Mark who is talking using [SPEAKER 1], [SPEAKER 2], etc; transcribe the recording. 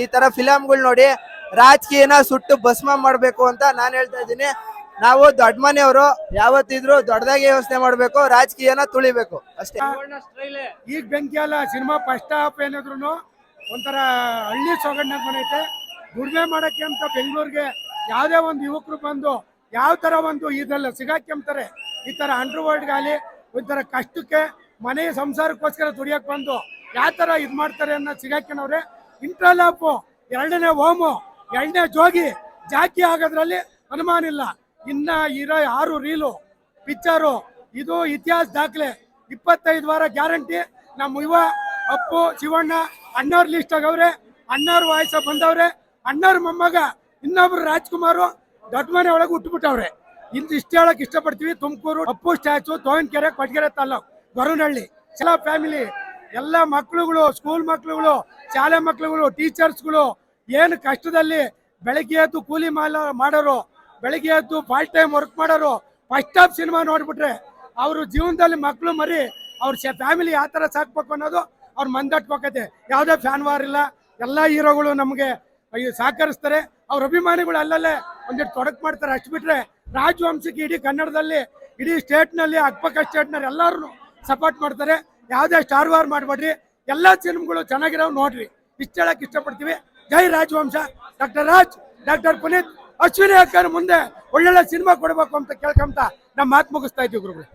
[SPEAKER 1] ಈ ತರ ಫಿಲಮ್ಗಳು ನೋಡಿ ರಾಜಕೀಯನ ಸುಟ್ಟು ಭಸ್ಮ ಮಾಡ್ಬೇಕು ಅಂತ ನಾನು ಹೇಳ್ತಾ ಇದ್ದೀನಿ. ನಾವು ದೊಡ್ಡ ಮನೆಯವರು, ಯಾವತ್ತಿದ್ರು ದೊಡ್ಡದಾಗಿ ಯೋಚನೆ ಮಾಡ್ಬೇಕು, ರಾಜಕೀಯನ ತುಳಿಬೇಕು. ಅಷ್ಟೇ.
[SPEAKER 2] ಈಗ ಬೆಂಕಿ ಅಲ್ಲ ಸಿನಿಮಾ ಫಸ್ಟ್ ಹಾಫ್ ಏನಿದ್ರು ಒಂಥರ ಹಳ್ಳಿ ಸೊಗಣ್ಣ ಬಂದೈತೆ ದುಡಿಮೆ ಮಾಡಕ್ಕೆ ಅಂತ ಬೆಂಗಳೂರಿಗೆ ಯಾವುದೇ ಒಂದು ಯುವಕರು ಬಂದು ಯಾವ ತರ ಒಂದು ಇದೆಲ್ಲ ಸಿಗಾಕೆಂಬ್ತಾರೆ ಈ ತರ ಅಂಡರ್ ವರ್ಲ್ಡ್ಗಾಲಿ ಒಂಥರ ಕಷ್ಟಕ್ಕೆ, ಮನೆಯ ಸಂಸಾರಕ್ಕೋಸ್ಕರ ದುಡಿಯಕ್ ಬಂದು ಯಾವ ತರ ಇದ್ ಮಾಡ್ತಾರೆ ಅನ್ನೋ ಸಿಗಾಕ್ಯನವ್ರೆ ಇಂಟರ್ಲಾಪು, ಎರಡನೇ ಓಮು, ಎರಡನೇ ಜೋಗಿ, ಜಾಕಿ ಆಗೋದ್ರಲ್ಲಿ ಅನುಮಾನ ಇಲ್ಲ. ಇನ್ನ ಇರೋ ಆರು ರೀಲು, ಪಿಕ್ಚರು, ಇದು ಇತಿಹಾಸ ದಾಖಲೆ. ಇಪ್ಪತ್ತೈದು ವಾರ ಗ್ಯಾರಂಟಿ. ನಮ್ಮ ಯುವ ಅಪ್ಪು, ಶಿವಣ್ಣ, ಅಣ್ಣವ್ರ ಲಿಸ್ಟ್ ಆಗವ್ರೆ, ಅಣ್ಣವ್ರ ವಾಯ್ಸ ಬಂದವ್ರೆ, ಅಣ್ಣವ್ರ ಮೊಮ್ಮಗ, ಇನ್ನೊಬ್ರು ರಾಜ್ಕುಮಾರು, ದೊಡ್ಡ ಮನೆ ಒಳಗೆ ಹುಟ್ಟುಬಿಟ್ಟವ್ರೆ. ಇಂದು ಇಷ್ಟ ಹೇಳಕ್ ಇಷ್ಟಪಡ್ತೀವಿ. ತುಮಕೂರು, ಅಪ್ಪು, ಸ್ಟ್ಯಾಚು, ತೋವನ್ಕೆರೆ, ಕೊಟ್ಗೆರೆ ತಾಲೂಕು, ಗೊರವನಹಳ್ಳಿ. ಎಲ್ಲ ಫ್ಯಾಮಿಲಿ ಎಲ್ಲ ಮಕ್ಕಳುಗಳು ಸ್ಕೂಲ್ ಮಕ್ಳುಗಳು ಶಾಲೆ ಮಕ್ಕಳುಗಳು ಟೀಚರ್ಸ್ಗಳು ಏನು ಕಷ್ಟದಲ್ಲಿ ಬೆಳಗ್ಗೆ ಎದ್ದು ಕೂಲಿ ಮಾಲ, ಮಾಡೋರು, ಬೆಳಗ್ಗೆ ಎದ್ದು ಪಾರ್ಟ್ ಟೈಮ್ ವರ್ಕ್ ಮಾಡೋರು ಫಸ್ಟ್ ಆಫ್ ಸಿನಿಮಾ ನೋಡ್ಬಿಟ್ರೆ ಅವರು ಜೀವನದಲ್ಲಿ ಮಕ್ಕಳು ಮರಿ, ಅವ್ರ ಫ್ಯಾಮಿಲಿ ಯಾವ ಥರ ಸಾಕ್ಬೇಕು ಅನ್ನೋದು ಅವ್ರು ಮಂದಟ್ಬೇಕೈತೆ ಯಾವುದೇ ಫ್ಯಾನ್ ವಾರ್ ಇಲ್ಲ, ಎಲ್ಲ ಹೀರೋಗಳು ನಮಗೆ ಸಹಕರಿಸ್ತಾರೆ. ಅವ್ರ ಅಭಿಮಾನಿಗಳು ಅಲ್ಲಲ್ಲೇ ಒಂದಿಟ್ಟು ತೊಡಕು ಮಾಡ್ತಾರೆ. ಅಷ್ಟು ಬಿಟ್ರೆ ರಾಜವಂಶಕ್ಕೆ ಇಡೀ ಕನ್ನಡದಲ್ಲಿ, ಇಡೀ ಸ್ಟೇಟ್ನಲ್ಲಿ ಅಕ್ಕಪಕ್ಕ ಸ್ಟೇಟ್ನಲ್ಲಿ ಎಲ್ಲರೂ ಸಪೋರ್ಟ್ ಮಾಡ್ತಾರೆ. ಯಾವುದೇ ಸ್ಟಾರ್ ವಾರ್ ಮಾಡಬೇಡ್ರಿ. ಎಲ್ಲ ಸಿನಿಮಾಗಳು ಚೆನ್ನಾಗಿರೋ ನೋಡ್ರಿ. ಇಷ್ಟ ಹೇಳಕ್ ಇಷ್ಟಪಡ್ತೀವಿ. ಜೈ ರಾಜವಂಶ. ಡಾಕ್ಟರ್ ರಾಜ್ ಡಾಕ್ಟರ್ ಪುನೀತ್, ಅಶ್ವಿನಿ ಅಕ್ಕನ ಮುಂದೆ ಒಳ್ಳೊಳ್ಳೆ ಸಿನಿಮಾ ಕೊಡಬೇಕು ಅಂತ ಕೇಳ್ಕೊಂತ ನಮ್ಮ ಮಾತು ಮುಗಿಸ್ತಾ ಇದ್ದೀವಿ ಗುರುಗಳು.